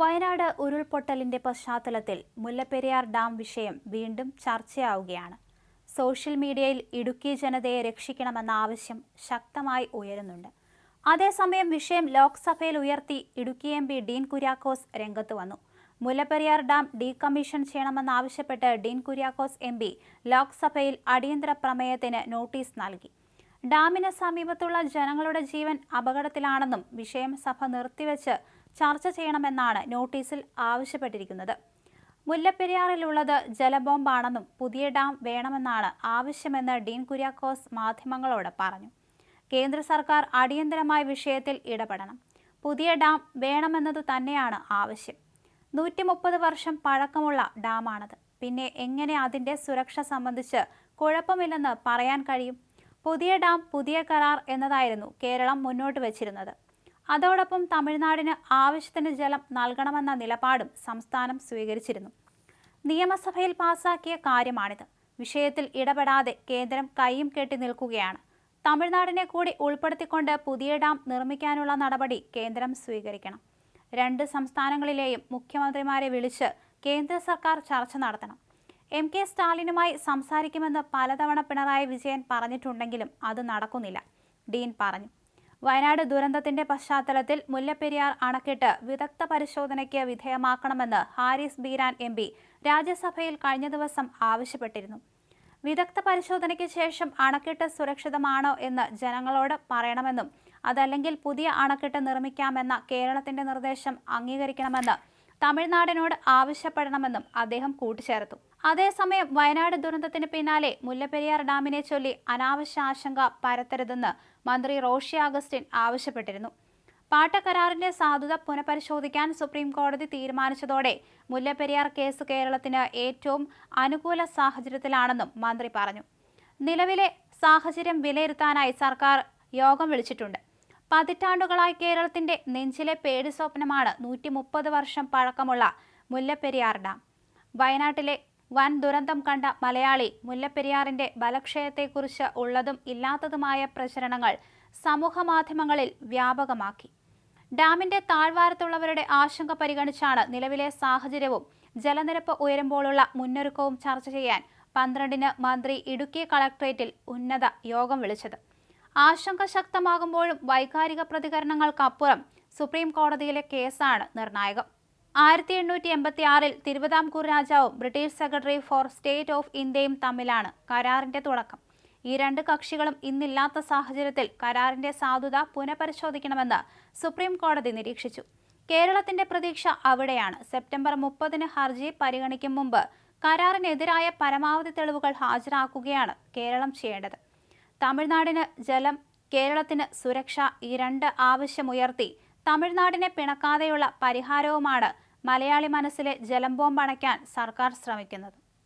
വയനാട് ഉരുൾപൊട്ടലിന്റെ പശ്ചാത്തലത്തിൽ മുല്ലപ്പെരിയാർ ഡാം വിഷയം വീണ്ടും ചർച്ചയാവുകയാണ്. സോഷ്യൽ മീഡിയയിൽ ഇടുക്കി ജനതയെ രക്ഷിക്കണമെന്ന ആവശ്യം ശക്തമായി ഉയരുന്നുണ്ട്. അതേസമയം വിഷയം ലോക്സഭയിൽ ഉയർത്തി Idukki M P Dean Kuriakose രംഗത്ത് വന്നു. മുല്ലപ്പെരിയാർ ഡാം ഡീകമ്മീഷൻ ചെയ്യണമെന്നാവശ്യപ്പെട്ട് ഡീൻ കുര്യാക്കോസ് എം പി ലോക്സഭയിൽ അടിയന്തര പ്രമേയത്തിന് നോട്ടീസ് നൽകി. ഡാമിന് സമീപത്തുള്ള ജനങ്ങളുടെ ജീവൻ അപകടത്തിലാണെന്നും വിഷയം സഭ നിർത്തിവെച്ച് ചർച്ച ചെയ്യണമെന്നാണ് നോട്ടീസിൽ ആവശ്യപ്പെട്ടിരിക്കുന്നത്. മുല്ലപ്പെരിയാറിലുള്ളത് ജലബോംബാണെന്നും പുതിയ ഡാം വേണമെന്നാണ് ആവശ്യമെന്ന് ഡീൻ കുര്യാക്കോസ് മാധ്യമങ്ങളോട് പറഞ്ഞു. കേന്ദ്ര സർക്കാർ അടിയന്തരമായ വിഷയത്തിൽ ഇടപെടണം. പുതിയ ഡാം വേണമെന്നത് തന്നെയാണ് ആവശ്യം. നൂറ്റി മുപ്പത് വർഷം പഴക്കമുള്ള ഡാമാണത്. പിന്നെ എങ്ങനെ അതിന്റെ സുരക്ഷ സംബന്ധിച്ച് കുഴപ്പമില്ലെന്ന് പറയാൻ കഴിയും? പുതിയ ഡാം പുതിയ കരാർ എന്നതായിരുന്നു കേരളം മുന്നോട്ട് വച്ചിരുന്നത്. അതോടൊപ്പം തമിഴ്നാടിന് ആവശ്യത്തിന് ജലം നൽകണമെന്ന നിലപാടും സംസ്ഥാനം സ്വീകരിച്ചിരുന്നു. നിയമസഭയിൽ പാസാക്കിയ കാര്യമാണിത്. വിഷയത്തിൽ ഇടപെടാതെ കേന്ദ്രം കൈയും കെട്ടി നിൽക്കുകയാണ്. തമിഴ്നാടിനെ കൂടി ഉൾപ്പെടുത്തിക്കൊണ്ട് പുതിയ ഡാം നിർമ്മിക്കാനുള്ള നടപടി കേന്ദ്രം സ്വീകരിക്കണം. രണ്ട് സംസ്ഥാനങ്ങളിലെയും മുഖ്യമന്ത്രിമാരെ വിളിച്ച് കേന്ദ്ര സർക്കാർ ചർച്ച നടത്തണം. എം കെ സ്റ്റാലിനുമായി സംസാരിക്കുമെന്ന് പലതവണ പിണറായി വിജയൻ പറഞ്ഞിട്ടുണ്ടെങ്കിലും അത് നടക്കുന്നില്ല. ഡീൻ പറഞ്ഞു. വയനാട് ദുരന്തത്തിന്റെ പശ്ചാത്തലത്തിൽ മുല്ലപ്പെരിയാർ അണക്കെട്ട് വിദഗ്ധ പരിശോധനയ്ക്ക് വിധേയമാക്കണമെന്ന് ഹാരിസ് ബീരാൻ എം രാജ്യസഭയിൽ കഴിഞ്ഞ ദിവസം ആവശ്യപ്പെട്ടിരുന്നു. വിദഗ്ധ പരിശോധനയ്ക്ക് ശേഷം അണക്കെട്ട് സുരക്ഷിതമാണോ എന്ന് ജനങ്ങളോട് പറയണമെന്നും അതല്ലെങ്കിൽ പുതിയ അണക്കെട്ട് നിർമ്മിക്കാമെന്ന കേരളത്തിന്റെ നിർദ്ദേശം അംഗീകരിക്കണമെന്ന് തമിഴ്നാടിനോട് ആവശ്യപ്പെടണമെന്നും അദ്ദേഹം കൂട്ടിച്ചേർത്തു. അതേസമയം വയനാട് ദുരന്തത്തിന് പിന്നാലെ മുല്ലപ്പെരിയാർ ഡാമിനെ ചൊല്ലി അനാവശ്യ ആശങ്ക പരത്തരുതെന്ന് മന്ത്രി റോഷി അഗസ്റ്റിൻ ആവശ്യപ്പെട്ടിരുന്നു. പാട്ടക്കരാറിന്റെ സാധുത പുനഃപരിശോധിക്കാൻ സുപ്രീം കോടതി തീരുമാനിച്ചതോടെ മുല്ലപ്പെരിയാർ കേസ് കേരളത്തിന് ഏറ്റവും അനുകൂല സാഹചര്യത്തിലാണെന്നും മന്ത്രി പറഞ്ഞു. നിലവിലെ സാഹചര്യം വിലയിരുത്താനായി സർക്കാർ യോഗം വിളിച്ചിട്ടുണ്ട്. പതിറ്റാണ്ടുകളായി കേരളത്തിന്റെ നെഞ്ചിലെ പേടി സ്വപ്നമാണ് നൂറ്റി വർഷം പഴക്കമുള്ള മുല്ലപ്പെരിയാർ ഡാം. വയനാട്ടിലെ വൻ ദുരന്തം കണ്ട മലയാളി മുല്ലപ്പെരിയാറിന്റെ ബലക്ഷയത്തെക്കുറിച്ച് ഉള്ളതും ഇല്ലാത്തതുമായ പ്രചരണങ്ങൾ സമൂഹമാധ്യമങ്ങളിൽ വ്യാപകമാക്കി. ഡാമിന്റെ താഴ്വാരത്തുള്ളവരുടെ ആശങ്ക പരിഗണിച്ചാണ് നിലവിലെ സാഹചര്യവും. ജലനിരപ്പ് ഉയരുമ്പോഴുള്ള മുന്നൊരുക്കവും ചർച്ച ചെയ്യാൻ പന്ത്രണ്ടിന് മന്ത്രി ഇടുക്കി കളക്ട്രേറ്റിൽ ഉന്നത യോഗം വിളിച്ചത്. ആശങ്ക ശക്തമാകുമ്പോഴും വൈകാരിക പ്രതികരണങ്ങൾക്കപ്പുറം സുപ്രീം കോടതിയിലെ കേസാണ് നിർണായകം. ആയിരത്തി എണ്ണൂറ്റി എൺപത്തി ആറിൽ തിരുവിതാംകൂർ രാജാവും British secretary for state of ഇന്ത്യയും തമ്മിലാണ് കരാറിന്റെ തുടക്കം. ഈ രണ്ട് കക്ഷികളും ഇന്നില്ലാത്ത സാഹചര്യത്തിൽ കരാറിന്റെ സാധുത പുനഃപരിശോധിക്കണമെന്ന് സുപ്രീം കോടതി നിരീക്ഷിച്ചു. കേരളത്തിന്റെ പ്രതീക്ഷ അവിടെയാണ്. സെപ്റ്റംബർ മുപ്പതിന് ഹർജി പരിഗണിക്കും മുമ്പ് കരാറിനെതിരായ പരമാവധി തെളിവുകൾ ഹാജരാക്കുകയാണ് കേരളം ചെയ്യേണ്ടത്. തമിഴ്നാടിന് ജലം കേരളത്തിന് സുരക്ഷ ഈ രണ്ട് ആവശ്യമുയർത്തി തമിഴ്നാടിനെ പിണക്കാതെയുള്ള പരിഹാരവുമാണ് മലയാളി മനസ്സിലെ ജലം ബോംബ് അണയ്ക്കാൻ സർക്കാർ ശ്രമിക്കുന്നത്.